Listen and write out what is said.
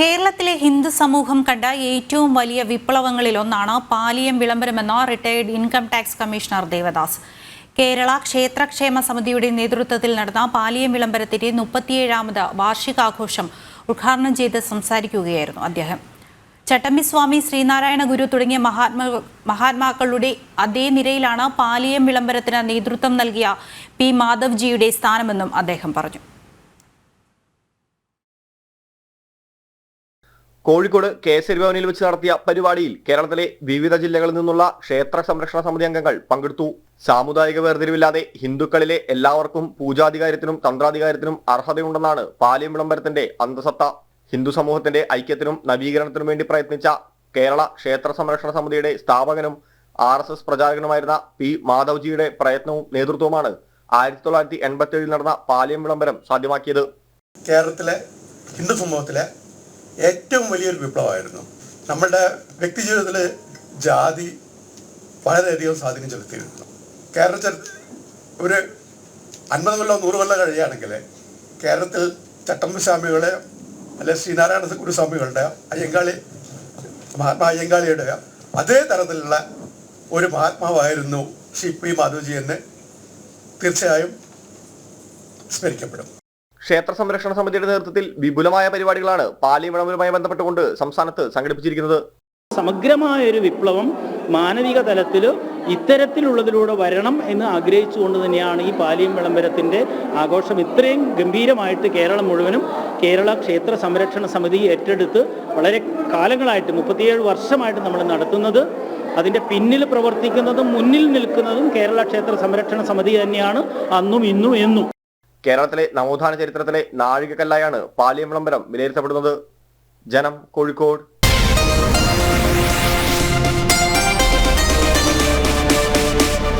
കേരളത്തിലെ ഹിന്ദു സമൂഹം കണ്ട ഏറ്റവും വലിയ വിപ്ലവങ്ങളിൽ ഒന്നാണ് Paliyam വിളംബരമെന്ന retired income tax commissioner Devadas. Kerala ക്ഷേത്രക്ഷേമ സമിതിയുടെ നേതൃത്വത്തിൽ നടന്ന പാലിയം വിളംബരത്തിന്റെ മുപ്പത്തിയേഴാമത് വാർഷികാഘോഷം ഉദ്ഘാടനം ചെയ്ത് സംസാരിക്കുകയായിരുന്നു അദ്ദേഹം. ചട്ടമ്പിസ്വാമി ശ്രീനാരായണ ഗുരു തുടങ്ങിയ മഹാത്മാ മഹാത്മാക്കളുടെ അതേ നിരയിലാണ് പാലിയം വിളംബരത്തിന് നേതൃത്വം നൽകിയ പി മാധവ്ജിയുടെ സ്ഥാനമെന്നും അദ്ദേഹം പറഞ്ഞു. കോഴിക്കോട് കേസരി ഭവനിൽ വെച്ച് നടത്തിയ പരിപാടിയിൽ കേരളത്തിലെ വിവിധ ജില്ലകളിൽ നിന്നുള്ള ക്ഷേത്ര സംരക്ഷണ സമിതി അംഗങ്ങൾ പങ്കെടുത്തു. സാമുദായിക വേർതിരിവില്ലാതെ ഹിന്ദുക്കളിലെ എല്ലാവർക്കും പൂജാധികാരത്തിനും തന്ത്രാധികാരത്തിനും അർഹതയുണ്ടെന്നാണ് പാലിയം വിളംബരത്തിന്റെ അന്തസത്ത. ഹിന്ദു സമൂഹത്തിന്റെ ഐക്യത്തിനും നവീകരണത്തിനും വേണ്ടി പ്രയത്നിച്ച കേരള ക്ഷേത്ര സംരക്ഷണ സമിതിയുടെ സ്ഥാപകനും ആർ എസ് എസ് പ്രചാരകനുമായിരുന്ന പി മാധവ്ജിയുടെ പ്രയത്നവും നേതൃത്വവുമാണ് ആയിരത്തി തൊള്ളായിരത്തി എൺപത്തി ഏഴിൽ നടന്ന പാലിയം വിളംബരം സാധ്യമാക്കിയത്. കേരളത്തിലെ ഹിന്ദു സമൂഹത്തിലെ ഏറ്റവും വലിയൊരു വിപ്ലവമായിരുന്നു. നമ്മളുടെ വ്യക്തി ജീവിതത്തിൽ ജാതി വളരെയധികം സ്വാധീനം ചെലുത്തിയിരുന്നു. കേരള ചരി ഒരു അൻപത് കൊല്ലം നൂറ് കൊല്ലം കഴിയുകയാണെങ്കിൽ കേരളത്തിൽ ചട്ടമ്പി സ്വാമികളെ അല്ലെ ശ്രീനാരായണ ഗുരുസ്വാമികളുടെ അയ്യങ്കാളി മഹാത്മാ അയ്യങ്കാളിയുടെ അതേ തരത്തിലുള്ള ഒരു മഹാത്മാവായിരുന്നു ശ്രീ പി മാധവജി എന്ന് തീർച്ചയായും സ്മരിക്കപ്പെടും. ക്ഷേത്ര സംരക്ഷണ സമിതിയുടെ നേതൃത്വത്തിൽ വിപുലമായ പരിപാടികളാണ് പാലി വിളവുമായി ബന്ധപ്പെട്ടുകൊണ്ട് സംസ്ഥാനത്ത് സംഘടിപ്പിച്ചിരിക്കുന്നത്. സമഗ്രമായ ഒരു വിപ്ലവം മാനവിക തലത്തിൽ ഇത്തരത്തിലുള്ളതിലൂടെ വരണം എന്ന് ആഗ്രഹിച്ചുകൊണ്ട് തന്നെയാണ് ഈ പാലിയം വിളംബരത്തിന്റെ ആഘോഷം ഇത്രയും ഗംഭീരമായിട്ട് കേരളം മുഴുവനും കേരള ക്ഷേത്ര സംരക്ഷണ സമിതി ഏറ്റെടുത്ത് വളരെ കാലങ്ങളായിട്ട് മുപ്പത്തിയേഴ് വർഷമായിട്ട് നമ്മൾ നടത്തുന്നത്. അതിന്റെ പിന്നിൽ പ്രവർത്തിക്കുന്നതും മുന്നിൽ നിൽക്കുന്നതും കേരള ക്ഷേത്ര സംരക്ഷണ സമിതി തന്നെയാണ് അന്നും ഇന്നും എന്നും. കേരളത്തിലെ നവോത്ഥാന ചരിത്രത്തിലെ നാഴികക്കല്ലായാണ് പാലിയം വിളംബരം വിലയിരുത്തപ്പെടുന്നത്. ജനം കോഴിക്കോട്.